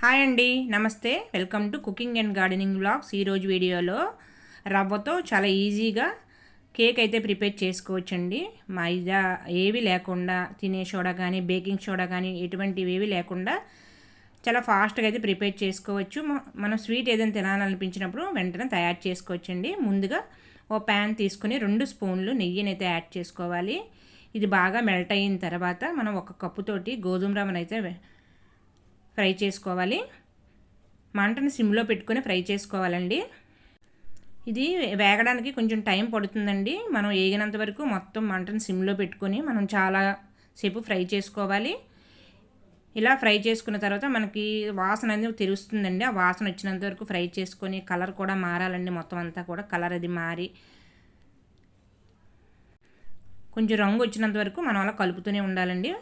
Hi అండి నమస్తే. Welcome to cooking and gardening blogs ఈరోజు వీడియోలో రవ్వతో చాలా ఈజీగా కేక్ అయితే ప్రిపేర్ చేసుకోవచ్చండి. మైదా ఏవి లేకుండా తినే సోడా కానీ బేకింగ్ సోడా కానీ ఎటువంటివి ఏవి లేకుండా చాలా ఫాస్ట్గా అయితే ప్రిపేర్ చేసుకోవచ్చు. మనం స్వీట్ ఏదైనా తినాలనిపించినప్పుడు వెంటనే తయారు చేసుకోవచ్చండి. ముందుగా ఓ ప్యాన్ తీసుకుని రెండు స్పూన్లు నెయ్యిని అయితే యాడ్ చేసుకోవాలి. ఇది బాగా మెల్ట్ అయిన తర్వాత మనం ఒక కప్పుతోటి గోధుమ రవ్వను అయితే ఫ్రై చేసుకోవాలి. మంటను సిమ్లో పెట్టుకొని ఫ్రై చేసుకోవాలండి. ఇది వేగడానికి కొంచెం టైం పడుతుందండి. మనం వేగినంత వరకు మొత్తం మంటను సిమ్లో పెట్టుకొని మనం చాలా సేపు ఫ్రై చేసుకోవాలి. ఇలా ఫ్రై చేసుకున్న తర్వాత మనకి వాసన అనేది తెరుస్తుందండి ఆ వాసన వచ్చినంత వరకు ఫ్రై చేసుకొని కలర్ కూడా మారాలండి. మొత్తం అంతా కూడా కలర్ అది మారి కొంచెం రంగు వచ్చినంత వరకు మనం అలా కలుపుతూనే ఉండాలండి.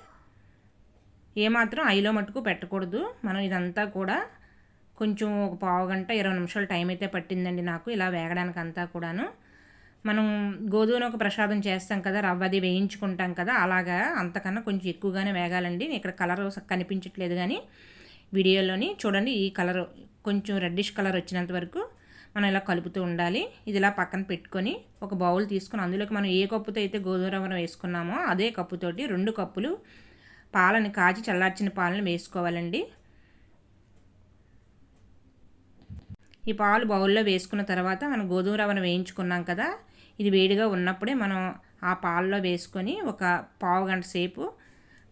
ఏమాత్రం ఐలో మట్టుకు పెట్టకూడదు. మనం ఇదంతా కూడా కొంచెం ఒక పావు గంట ఇరవై నిమిషాలు టైం అయితే పట్టిందండి నాకు ఇలా వేగడానికి అంతా కూడాను. మనం గోధుమ ఒక ప్రసాదం చేస్తాం కదా రవ్వ అది వేయించుకుంటాం కదా అలాగా అంతకన్నా కొంచెం ఎక్కువగానే వేగాలండి. ఇక్కడ కలర్ కనిపించట్లేదు కానీ వీడియోలోని చూడండి ఈ కలర్ కొంచెం రెడ్డిష్ కలర్ వచ్చినంత వరకు మనం ఇలా కలుపుతూ ఉండాలి. ఇది ఇలా పక్కన పెట్టుకొని ఒక బౌల్ తీసుకొని అందులోకి మనం ఏ కప్పుతో అయితే గోధుమ రవ్వను వేసుకున్నామో అదే కప్పుతోటి రెండు కప్పులు పాలని కాచి చల్లార్చిన పాలను వేసుకోవాలండి. ఈ పాలు బౌల్లో వేసుకున్న తర్వాత మనం గోధుమ రవ్వను వేయించుకున్నాం కదా ఇది వేడిగా ఉన్నప్పుడే మనం ఆ పాలలో వేసుకొని ఒక పావు గంట సేపు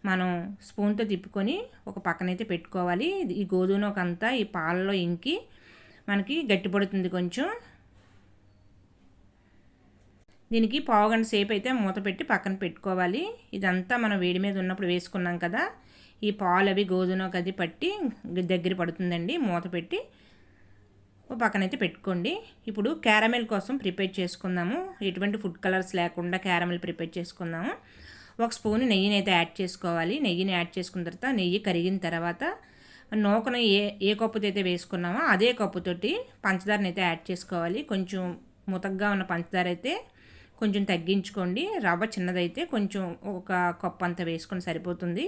మనం స్పూన్తో తిప్పుకొని ఒక పక్కనైతే పెట్టుకోవాలి. ఈ గోధుమకంతా ఈ పాలలో ఇంకి మనకి గట్టిపడుతుంది కొంచెం. దీనికి పావు గంట సేపు అయితే మూత పెట్టి పక్కన పెట్టుకోవాలి. ఇదంతా మనం వేడి మీద ఉన్నప్పుడు వేసుకున్నాం కదా ఈ పాలు అవి గోధుమ అది పట్టి దగ్గర పడుతుందండి. మూత పెట్టి ఓ పక్కనైతే పెట్టుకోండి. ఇప్పుడు క్యారమెల్ కోసం ప్రిపేర్ చేసుకుందాము. ఎటువంటి ఫుడ్ కలర్స్ లేకుండా క్యారమెల్ ప్రిపేర్ చేసుకుందాము. ఒక స్పూన్ నెయ్యిని అయితే యాడ్ చేసుకోవాలి. నెయ్యిని యాడ్ చేసుకున్న తర్వాత నెయ్యి కరిగిన తర్వాత నూకను ఏ ఏ కప్పుతో అయితే వేసుకున్నామో అదే కప్పుతోటి పంచదారని అయితే యాడ్ చేసుకోవాలి. కొంచెం ముతగ్గా ఉన్న పంచదార అయితే కొంచెం తగ్గించుకోండి. రవ్వ చిన్నదైతే కొంచెం ఒక కప్ అంత వేసుకొని సరిపోతుంది.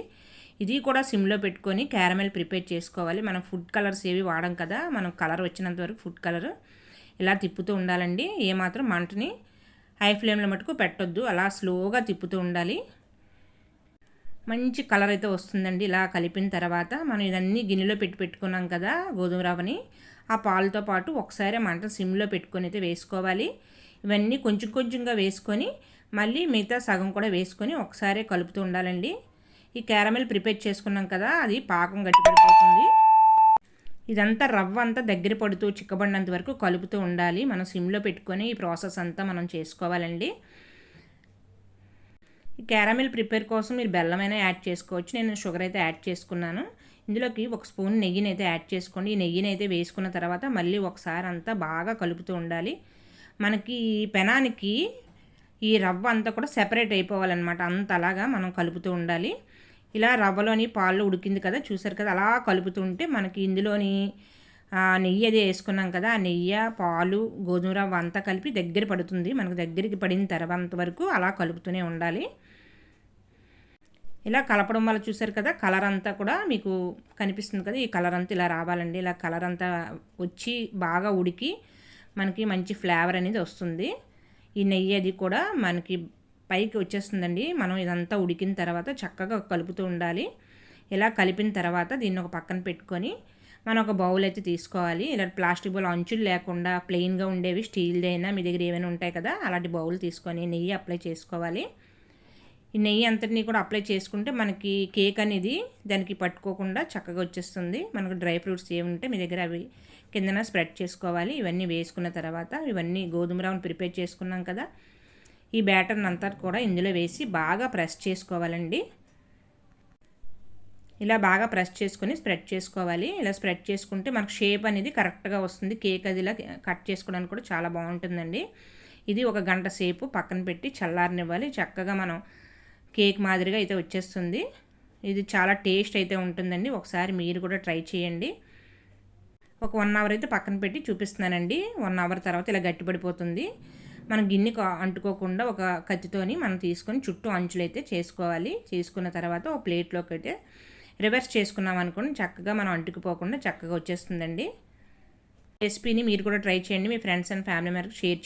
ఇది కూడా సిమ్లో పెట్టుకొని క్యారమెల్ ప్రిపేర్ చేసుకోవాలి. మనం ఫుడ్ కలర్స్ ఏవి వాడం కదా మనం కలర్ వచ్చినంత వరకు ఫుడ్ కలర్ ఇలా తిప్పుతూ ఉండాలండి. ఏమాత్రం మంటని హై ఫ్లేమ్లో మటుకు పెట్టొద్దు. అలా స్లోగా తిప్పుతూ ఉండాలి. మంచి కలర్ అయితే వస్తుందండి ఇలా కలిపిన తర్వాత. మనం ఇదన్నీ గిన్నెలో పెట్టి పెట్టుకున్నాం కదా గోధుమ రవ్వని. ఆ పాలతో పాటు ఒకసారి మంట సిమ్లో పెట్టుకొని అయితే వేసుకోవాలి. ఇవన్నీ కొంచెం కొంచెంగా వేసుకొని మళ్ళీ మిగతా సగం కూడా వేసుకొని ఒకసారి కలుపుతూ ఉండాలండి. ఈ క్యారమెల్ ప్రిపేర్ చేసుకున్నాం కదా అది పాకం గట్టిపడిపోతుంది ఇదంతా రవ్వ అంతా దగ్గర పడుతూ చిక్కబడినంత వరకు కలుపుతూ ఉండాలి. మనం సిమ్లో పెట్టుకొని ఈ ప్రాసెస్ అంతా మనం చేసుకోవాలండి. ఈ క్యారమెల్ ప్రిపేర్ కోసం మీరు బెల్లమైనా యాడ్ చేసుకోవచ్చు. నేను షుగర్ అయితే యాడ్ చేసుకున్నాను. ఇందులోకి ఒక స్పూన్ నెయ్యిని అయితే యాడ్ చేసుకోండి. ఈ నెయ్యిని అయితే వేసుకున్న తర్వాత మళ్ళీ ఒకసారి అంతా బాగా కలుపుతూ ఉండాలి. మనకి ఈ పెనానికి ఈ రవ్వ అంతా కూడా సెపరేట్ అయిపోవాలన్నమాట. అంత అలాగా మనం కలుపుతూ ఉండాలి. ఇలా రవ్వలోని పాలు ఉడికింది కదా చూసారు కదా అలా కలుపుతుంటే మనకి ఇందులోని నెయ్యి అది వేసుకున్నాం కదా ఆ నెయ్యి పాలు గోధుమ రవ్వ అంతా కలిపి దగ్గర పడుతుంది. మనకు దగ్గరికి పడిన తర్వాత వరకు అలా కలుపుతూనే ఉండాలి. ఇలా కలపడం వల్ల చూసారు కదా కలర్ అంతా కూడా మీకు కనిపిస్తుంది కదా ఈ కలర్ అంతా ఇలా రావాలండి. ఇలా కలర్ అంతా వచ్చి బాగా ఉడికి మనకి మంచి ఫ్లేవర్ అనేది వస్తుంది. ఈ నెయ్యి అది కూడా మనకి పైకి వచ్చేస్తుందండి. మనం ఇదంతా ఉడికిన తర్వాత చక్కగా కలుపుతూ ఉండాలి. ఇలా కలిపిన తర్వాత దీన్ని ఒక పక్కన పెట్టుకొని మనం ఒక బౌల్ అయితే తీసుకోవాలి. ఇలా ప్లాస్టిక్ బౌల్ అంచులు లేకుండా ప్లెయిన్గా ఉండేవి స్టీల్ది అయినా మీ దగ్గర ఏమైనా ఉంటాయి కదా అలాంటి బౌల్ తీసుకొని నెయ్యి అప్లై చేసుకోవాలి. ఈ నెయ్యి అంతటినీ కూడా అప్లై చేసుకుంటే మనకి కేక్ అనేది దానికి పట్టుకోకుండా చక్కగా వచ్చేస్తుంది. మనకు డ్రై ఫ్రూట్స్ ఏమి ఉంటే మీ దగ్గర అవి కిందన స్ప్రెడ్ చేసుకోవాలి. ఇవన్నీ వేసుకున్న తర్వాత ఇవన్నీ గోధుమ రవ్వను ప్రిపేర్ చేసుకున్నాం కదా. ఈ బ్యాటర్ని అంతా కూడా ఇందులో వేసి బాగా ప్రెస్ చేసుకోవాలండి. ఇలా బాగా ప్రెస్ చేసుకొని స్ప్రెడ్ చేసుకోవాలి. ఇలా స్ప్రెడ్ చేసుకుంటే మనకు షేప్ అనేది కరెక్ట్గా వస్తుంది. కేక్ అది ఇలా కట్ చేసుకోవడానికి కూడా చాలా బాగుంటుందండి. ఇది ఒక గంట సేపు పక్కన పెట్టి చల్లారనివ్వాలి. చక్కగా మనం కేక్ మాదిరిగా అయితే వచ్చేస్తుంది. ఇది చాలా టేస్ట్ అయితే ఉంటుందండి. ఒకసారి మీరు కూడా ట్రై చేయండి. ఒక వన్ అవర్ అయితే పక్కన పెట్టి చూపిస్తున్నానండి. వన్ అవర్ తర్వాత ఇలా గట్టిపడిపోతుంది. మనం గిన్నె అంటుకోకుండా ఒక కత్తితోని మనం తీసుకొని చుట్టూ అంచులైతే చేసుకోవాలి. చేసుకున్న తర్వాత ఒక ప్లేట్లోకి అయితే రివర్స్ చేసుకున్నాం అనుకోండి చక్కగా మనం అంటుకుపోకుండా చక్కగా వచ్చేస్తుందండి. రెసిపీని మీరు కూడా ట్రై చేయండి. మీ ఫ్రెండ్స్ అండ్ ఫ్యామిలీ మెంబర్కి షేర్